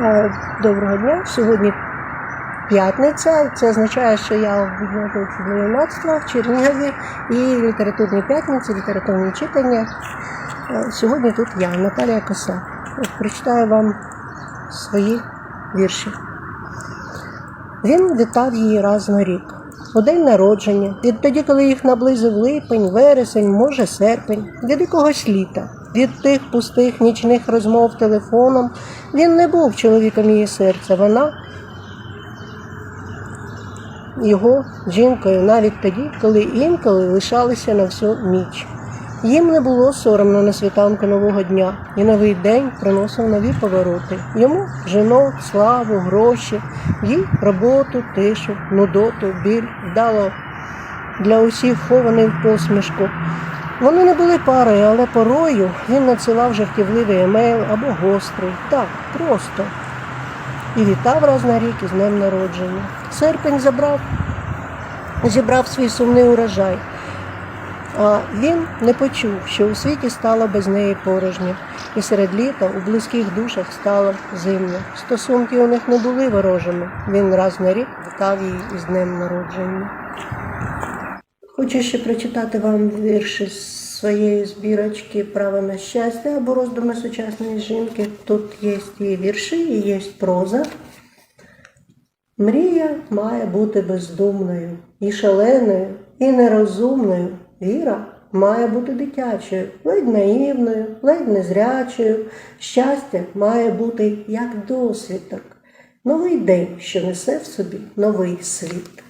Е, Доброго дня. Сьогодні п'ятниця. Це означає, що я в бібліотеці для юнацтва в Чернігові і літературні п'ятниці, літературні читання. Е, Сьогодні тут я, Наталія Коса. Прочитаю вам свої вірші. Він вітав її раз на рік. У день народження, відтоді, коли їх наблизив липень, вересень, може серпень, від якогось літа, від тих пустих нічних розмов телефоном, він не був чоловіком її серця. Вона його жінкою навіть тоді, коли інколи лишалися на всю ніч. Їм не було соромно на світанку нового дня, і новий день приносив нові повороти. Йому жінок, славу, гроші, їй роботу, тишу, нудоту, біль, вдало для усіх хований в посмішку. Вони не були парою, але порою він надсилав жартівливий емейл або гострий. Так, просто. І вітав раз на рік із днем народження. Серпень забрав, зібрав свій сумний урожай. А він не почув, що у світі стало без неї порожньо, і серед літа у близьких душах стало зимно. Стосунки у них не були ворожими. Він раз на рік вітав її із днем народження. Хочу ще прочитати вам вірші з своєї збірочки Право на щастя або роздуми сучасної жінки. Тут є і вірші, і є проза. Мрія має бути бездумною, і шаленою, і нерозумною. Віра має бути дитячою, ледь наївною, ледь незрячою. Щастя має бути як досвідок, новий день, що несе в собі новий світ.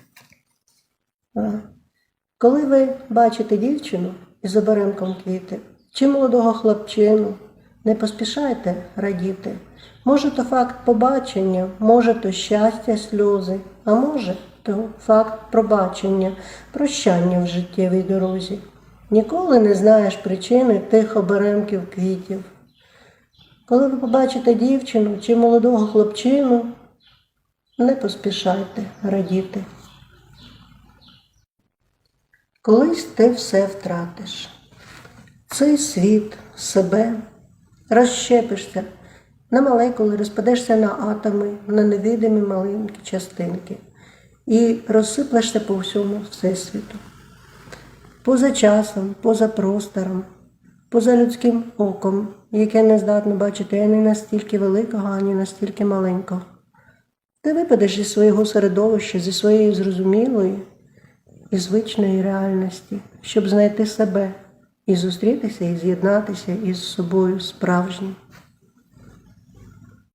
Коли ви бачите дівчину із оберемком квіти чи молодого хлопчину, не поспішайте радіти. Може, то факт побачення, може, то щастя, сльози, а може, то факт пробачення, прощання в життєвій дорозі. Ніколи не знаєш причини тих оберемків квітів. Коли ви побачите дівчину чи молодого хлопчину, не поспішайте радіти. Колись ти все втратиш. Цей світ, себе, розщепишся на молекули, розпадешся на атоми, на невидимі маленькі частинки і розсиплешся по всьому всесвіту. Поза часом, поза простором, поза людським оком, яке не здатно бачити ані настільки великого, ані настільки маленького. Ти випадеш зі свого середовища, зі своєї зрозумілої і звичної реальності, щоб знайти себе і зустрітися і з'єднатися із собою справжнім.